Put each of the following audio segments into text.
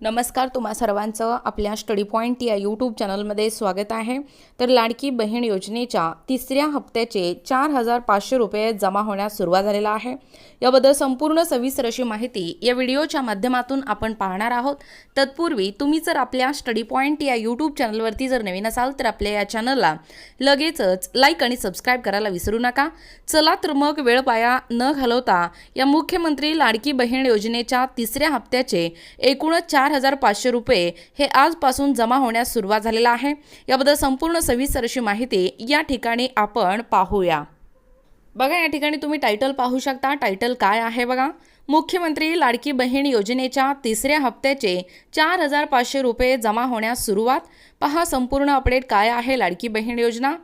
नमस्कार तुम्हा सर्वांचं आपल्या स्टडी पॉईंट या यूट्यूब चॅनलमध्ये स्वागत आहे. तर लाडकी बहीण योजनेच्या तिसऱ्या हप्त्याचे चार हजार पाचशे रुपये जमा होण्यास सुरुवात झालेला आहे. याबद्दल संपूर्ण सविस्तर अशी माहिती या व्हिडिओच्या माध्यमातून आपण पाहणार आहोत. तत्पूर्वी तुम्ही जर आपल्या स्टडी पॉईंट या यूट्यूब चॅनलवरती जर नवीन असाल तर आपल्या या चॅनलला लगेचच लाईक आणि सबस्क्राईब करायला विसरू नका. चला तर मग वेळ पाया न घालवता या मुख्यमंत्री लाडकी बहीण योजनेच्या तिसऱ्या हप्त्याचे एकूणच चार हजार पाचशे रुपये हे आजपासून जमा होण्यास सुरुवात झालेला आहे. याबद्दल संपूर्ण सविस्तर अशी माहिती या ठिकाणी आपण पाहूया. बघा या ठिकाणी तुम्ही टायटल पाहू शकता. टायटल काय आहे बघा? मुख्यमंत्री लाडकी बहीण योजनेच्या तिसऱ्या हप्त्याचे चार हजार पाचशे रुपये जमा होण्यास सुरुवात. पहा संपूर्ण अपडेट काय आहे लाडकी बहीण योजना?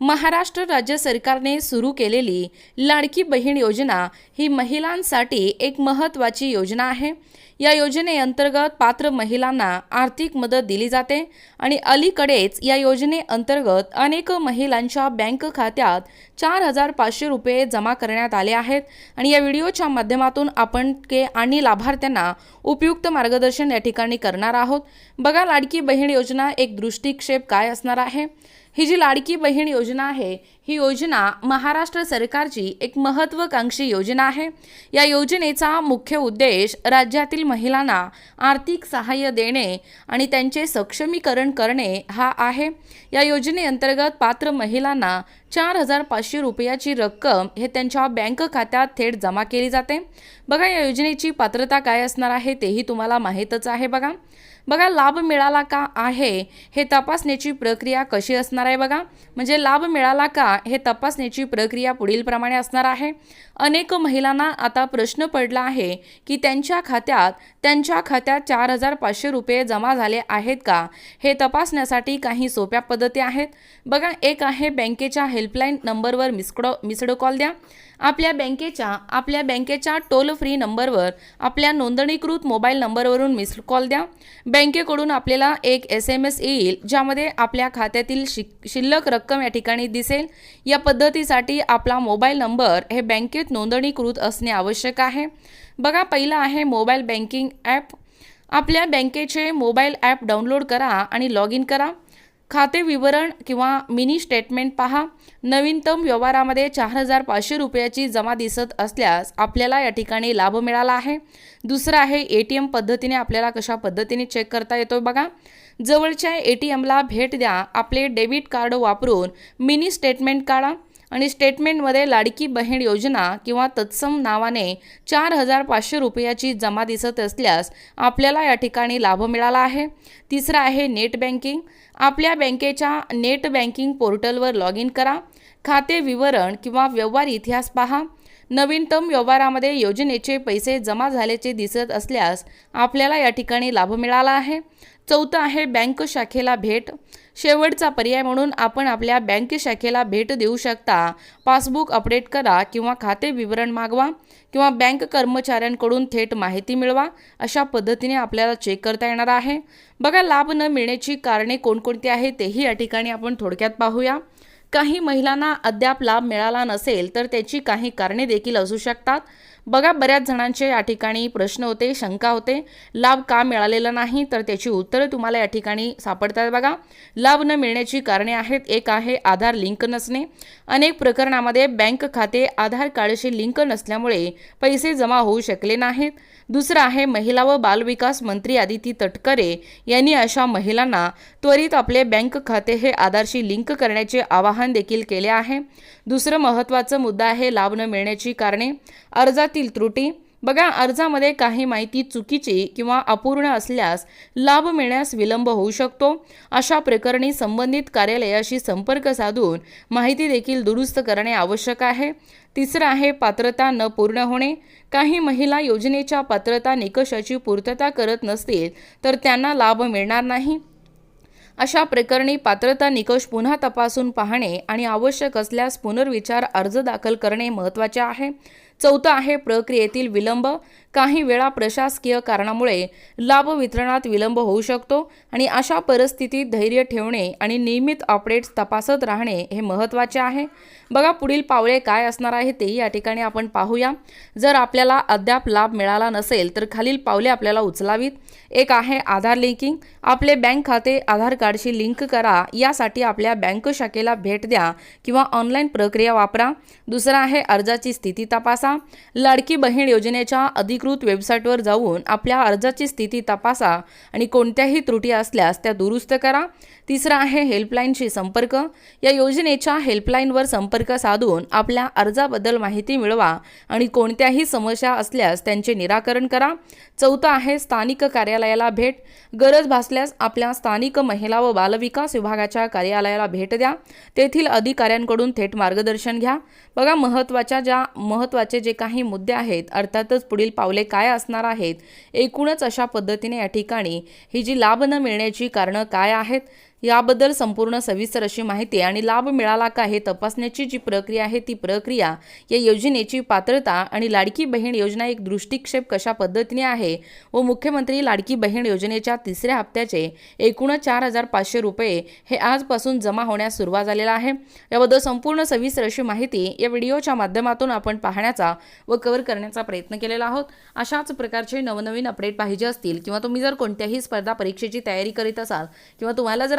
महाराष्ट्र राज्य सरकारने सुरू केलेली लाडकी बहीण योजना ही महिलांसाठी एक महत्त्वाची योजना आहे. या योजनेअंतर्गत पात्र महिलांना आर्थिक मदत दिली जाते आणि अलीकडेच या योजनेअंतर्गत अनेक महिलांच्या बँक खात्यात चार हजार पाचशे रुपये जमा करण्यात आले आहेत. आणि या व्हिडिओच्या माध्यमातून आपण के आणि लाभार्थ्यांना उपयुक्त मार्गदर्शन या ठिकाणी करणार आहोत. बघा लाडकी बहीण योजना एक दृष्टिक्षेप काय असणार आहे? ही जी लाडकी बहीण योजना आहे ही योजना महाराष्ट्र सरकारची एक महत्त्वाकांक्षी योजना आहे. या योजनेचा मुख्य उद्देश राज्यातील महिलांना आर्थिक सहाय्य देणे आणि त्यांचे सक्षमीकरण करणे हा आहे. या योजनेअंतर्गत पात्र महिलांना चार हजार पाचशे रुपयाची रक्कम हे त्यांच्या बँक खात्यात थेट जमा केली जाते. बघा या योजनेची पात्रता काय असणार आहे तेही तुम्हाला माहीतच आहे बघा. बघा लाभ मिळाला का आहे हे तपासण्याची प्रक्रिया कशी असणार आहे बघा. म्हणजे लाभ मिळाला का हे तपासण्याची प्रक्रिया पुढीलप्रमाणे असणार आहे. अनेक महिलांना आता प्रश्न पडला आहे की त्यांच्या खात्यात त्यांच्या खात्यात चार हजार पाचशे रुपये जमा झाले आहेत का? हे तपासण्यासाठी काही सोप्या पद्धती आहेत. बघा एक आहे बँकेच्या हेल्पलाईन नंबरवर मिसकडो मिसड कॉल द्या. आपल्या बँकेच्या आपल्या बँकेच्या टोल फ्री नंबरवर आपल्या नोंदणीकृत मोबाईल नंबरवरून मिस कॉल द्या. बँकेकडून आपल्याला एक एस एम एस येईल ज्यामध्ये आपल्या खात्यातील शि शिल्लक रक्कम या ठिकाणी दिसेल. या पद्धतीसाठी आपला मोबाईल नंबर हे बँकेत नोंदणीकृत असणे आवश्यक आहे. बघा पहिलं आहे मोबाईल बँकिंग ॲप. आपल्या बँकेचे मोबाईल ॲप डाउनलोड करा आणि लॉग इन करा. खाते विवरण किंवा मिनी स्टेटमेंट पहा. नवीनतम व्यवहारामध्ये चार हजार पाचशे रुपयाची जमा दिसत असल्यास आपल्याला या ठिकाणी लाभ मिळाला आहे. दुसरं आहे ए टी एम पद्धतीने आपल्याला कशा पद्धतीने चेक करता येतो बघा. जवळच्या ए टी एमला भेट द्या. आपले डेबिट कार्ड वापरून मिनी स्टेटमेंट काढा. आणि स्टेटमेंटमध्ये लाडकी बहीण योजना किंवा तत्सम नावाने चार हजार पाचशे रुपयाची जमा दिसत असल्यास आपल्याला या ठिकाणी लाभ मिळाला आहे. तिसरं आहे नेट बँकिंग. आपल्या बँकेच्या नेट बँकिंग पोर्टलवर लॉग इन करा. खाते विवरण किंवा व्यवहार इतिहास पहा. नवीनतम व्यवहारामध्ये योजनेचे पैसे जमा झाल्याचे दिसत असल्यास आपल्याला या ठिकाणी लाभ मिळाला आहे. चौथं आहे बँक शाखेला भेट. शेवटचा पर्याय म्हणून आपण आपल्या बँक शाखेला भेट देऊ शकता. पासबुक अपडेट करा किंवा खाते विवरण मागवा किंवा बँक कर्मचाऱ्यांकडून थेट माहिती मिळवा अशा पद्धतीने आपल्याला चेक करता येणार आहे. बघा लाभ न मिळण्याची कारणे कोणकोणती आहेत तेही या ठिकाणी आपण थोडक्यात पाहूया. काही महिलांना अद्याप लाभ मिळाला नसेल तर त्याची काही कारणे देखील असू शकतात. बघा बऱ्याच जणांचे या ठिकाणी प्रश्न होते शंका होते. लाभ का मिळालेला नाही? तर त्याची उत्तरं तुम्हाला या ठिकाणी सापडतात बघा. लाभ न मिळण्याची कारणे आहेत. एक आहे आधार लिंक नसणे. अनेक प्रकरणामध्ये बँक खाते आधार कार्डशी लिंक नसल्यामुळे पैसे जमा होऊ शकले नाहीत. दुसरं आहे महिला व बालविकास मंत्री आदिती तटकरे यांनी अशा महिलांना त्वरित आपले बँक खाते हे आधारशी लिंक करण्याचे आवाहन देखील केले आहे. दुसरं महत्त्वाचं मुद्दा आहे लाभ न मिळण्याची कारणे. अर्जातील त्रुटी बघा अर्जामध्ये काही माहिती चुकीची किंवा अपूर्ण असल्यास लाभ मिळण्यास विलंब होऊ शकतो. अशा प्रकरणी संबंधित कार्यालयाशी संपर्क साधून माहिती देखील दुरुस्त करणे आवश्यक आहे. तिसरं आहे पात्रता न पूर्ण होणे. काही महिला योजनेच्या पात्रता निकषाची पूर्तता करत नसतील तर त्यांना लाभ मिळणार नाही. अशा प्रकरणी पात्रता निकष पुन्हा तपासून पाहणे आणि आवश्यक असल्यास पुनर्विचार अर्ज दाखल करणे महत्त्वाचे आहे. चौथं आहे प्रक्रियेतील विलंब. काही वेळा प्रशासकीय कारणामुळे लाभ वितरणात विलंब होऊ शकतो आणि अशा परिस्थितीत धैर्य ठेवणे आणि नियमित अपडेट्स तपासत राहणे हे महत्त्वाचे आहे. बघा पुढील पावले काय असणार आहे तेही या ठिकाणी आपण पाहूया. जर आपल्याला अद्याप लाभ मिळाला नसेल तर खालील पावले आपल्याला उचलावीत. एक आहे आधार लिंकिंग. आपले बँक खाते आधार कार्डशी लिंक करा. यासाठी आपल्या बँक शाखेला भेट द्या किंवा ऑनलाईन प्रक्रिया वापरा. दुसरा आहे अर्जाची स्थिती तपासा. लाडकी बहीण योजनेच्या अधिकृत वेबसाईटवर जाऊन आपल्या अर्जाची स्थिती तपासा आणि कोणत्याही त्रुटी असल्यास त्या दुरुस्त करा. तिसरा आहे हेल्पलाईनशी संपर्क. या योजनेच्या हेल्पलाईनवर संपर्क साधून आपल्या अर्जाबद्दल माहिती मिळवा आणि कोणत्याही समस्या असल्यास त्यांचे निराकरण करा. चौथं आहे स्थानिक कार्यालयाला भेट. गरज भासल्यास आपल्या स्थानिक महिला व बालविकास विभागाच्या कार्यालयाला भेट द्या. तेथील अधिकाऱ्यांकडून थेट मार्गदर्शन घ्या. बघा महत्त्वाच्या ज्या महत्त्वाचे जे काही मुद्दे आहेत अर्थातच पुढील पावले काय असणार आहेत? एकूणच अशा पद्धतीने या ठिकाणी ही जी लाभ न मिळण्याची कारणं काय आहेत? याबद्दल संपूर्ण सविस्तर अशी माहिती आणि लाभ मिळाला का हे तपासण्याची जी प्रक्रिया आहे ती प्रक्रिया या योजनेची पात्रता आणि लाडकी बहीण योजना एक दृष्टिक्षेप कशा पद्धतीने आहे व मुख्यमंत्री लाडकी बहीण योजनेच्या तिसऱ्या हप्त्याचे एकूण चार हजार पाचशे रुपये हे आजपासून जमा होण्यास सुरुवात झालेला आहे. याबद्दल संपूर्ण सविस्तर अशी माहिती या व्हिडिओच्या माध्यमातून आपण पाहण्याचा व कव्हर करण्याचा प्रयत्न केलेला आहोत. अशाच प्रकारचे नवनवीन अपडेट पाहिजे असतील किंवा तुम्ही जर कोणत्याही स्पर्धा परीक्षेची तयारी करीत असाल किंवा तुम्हाला जर